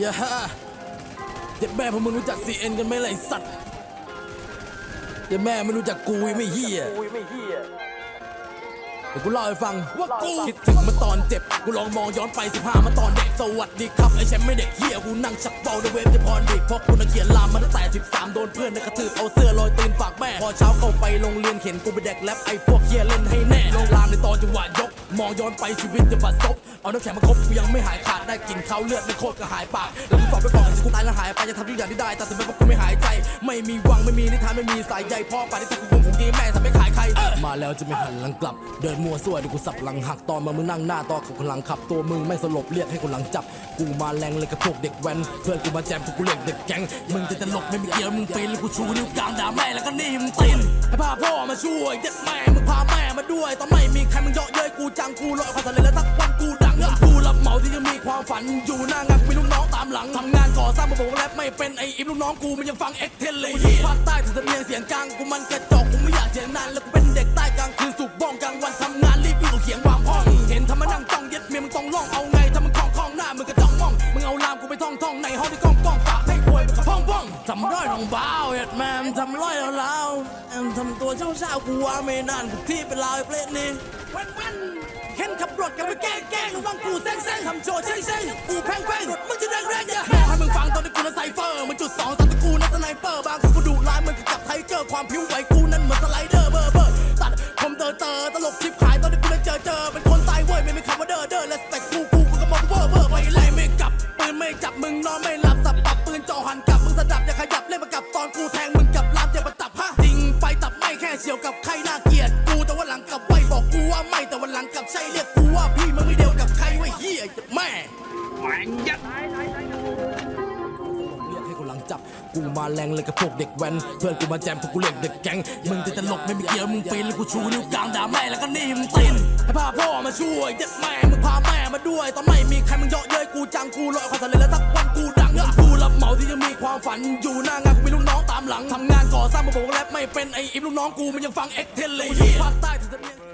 อย่าฮะเจ็บแม่พวกมึงรู้จัก CN กันไหมล่ะไอ้สัตว์เจ็บแม่ไม่รู้จักกูไม่เฮียกูไม่เฮียเดี๋ยวกูเล่าให้ฟังว่ากูคิดถึงเมื่อตอนเจ็บ กูลองมองย้อนไป15เมื่อตอนเด็กสวัสดีครับไอ้แชมป์ไม่เด็กเฮียกูนั่งชักเบาในเวฟที่พรดิกเพราะกูน่ะเขียนลามมาตั้งแต่13โดนเพื่อนในกระทืบเอาเสื้อลอยตีนฝากแม่ พอเช้าเข้าไปโรงเรียนเข็นกูไปแดกแรปไอ้พวกเฮียเล่นให้แน่ลงลามในตอนจังหวะยก มองย้อนไปชีวิตจะบัดซบเอาน้ำแข็งมาคบกูยังไม่หายขาดได้กลินเขาเลือดไม่โคตรก็หายปากแล้วกูฝากไปบอกกันกูตายแล้วหายไปจะทำทุกอย่างที่ได้แต่ถึงแม้ว่ากูไม่หายใจ ไม่มีวังไม่มีนิทานไม่มีสายใยพ่อป่าที่กูคงคงดีแม่ทำไม่ขายใคร มาแล้วจะไม่หันหลังกลับ เดินมัวซั่วเดี๋ยวกูสับหลังหักตอนมามึงนั่งหน้าตอนกับคนหลังขับ ตัวมึงไม่สลบเรียกให้คนหลังจับ กูมาแรงเลยกับพวกเด็กแว้นเพื่อนกูมาแจมพวกกูเรียกเด็กแก๊งมึงจะตลกไม่มีเกี่ยวมึงปีนแล้วกูชูนิ้วกลางด่าแม่แล้วก็นี่มึงตีนให้พาพ่อมาช่วยเด็ดแม่มึงพาแม่มาด้วยตอนไม่มีใครมึงเยาะเย้ยกูจังกูลอยความสำเร็จแล้วสักวันกูดังกูรับเหมาที่ยังมีความฝันอยู่หน้างานมีลูกน้องตามหลังทำงานก่อสร้างมาบอกว่าแรปไม่เป็นไอ้อิมลูกน้องกูมันยังฟังเอ็กเทนเลยภาคใต้ถึงสำเนียงเสียงกลางกูมันกระจอกกูไม่อยากเสียงนานแล้วกูเป็นเด็กใต้กลางคืนสุกบ้องกลางวันทำงานรีบวิ่งเอาเขียงวางห้องเห็นทำมานั่งจ้องเย็ดเมียมึงต้องล่องเอาไงถ้ามึงคล่องคล่องหน้ามึงก็จ้องมองมึงเอาลามกูไปท่องท่องในห้องที่กล้อง ทำร้อยทองเบาเอ็ดแมมทำร้อยแล้วแล้วทำตัวเช้าเช้ากูว่าไม่นานกูที่เป็นลาวไอ้เปรตนี่เว้นเว้นเห็นขับรถกันไปแกล้งแกล้งระวังกูแซงแซงทำโชว์เช่งเช่งกูแพงแพงมึงจะแรงแรงอย่าแม่ให้มึงฟังตอนที่กูนั้นไซเฟอร์มันจุดสองตอนที่กูนั้นสไนเปอร์บางกูดุร้ายเหมือนกับไทเกอร์ความผิวไหวกูนั้นเหมือนสไลเดอร์เบอร์เบอร์ตัดผมเตอเตอตลกชิบหายตอนที่กูนั้นเจอเจอเป็นคนตายเว้ยไม่มีคำว่าเด้อเด้อและสเปกกูกูกูก็มองเวอร์เวอร์ไปไล่ไม่กลับ ปืนไม่จับมึงนอนไม่หลับสับปับปืนจ่อหันกลับมึงสะดับอย่าขยับเล่นมากับตอนกูแทงมึงกับลามอย่ามาตับฮะจริงไปตับไม่แค่เฉียวกับใครน่าเกลียดกูแต่ว่าหลังกลับไว้บอกกูว่าไม่แต่วันหลังกลับใช่เรียกกูว่าพี่มึงไม่เดียวกับใครไว้เฮียแม่แม่งยัดเรียกให้คนหลังจับกูมาแรงเลยกับพวกเด็กแว้นเพื่อนกูมาแจมพวกกูเรียกเด็กแก๊งมึงจะตลกไม่มีเกี่ยวมึงปีนแล้วกูชูนิ้วกลางด่าแม่แล้วก็นี่มึงตีนให้พาพ่อมาช่วยเด็ดแม่มึงพาแม่มาด้วยตอนไม่มีใครมึงเยาะเย้ย จังกูลอยความสำเร็จแล้วสักวันกูดังกูรับเหมาที่ยังมีความฝันอยู่หน้างานกูมีลูกน้องตามหลังทำงานก่อสร้างมาบอกว่าแรปไม่เป็นไอ้อิมลูกน้องกูมันยังฟังเอ็กเทนเลยภาคใต้ถึงจะเนีย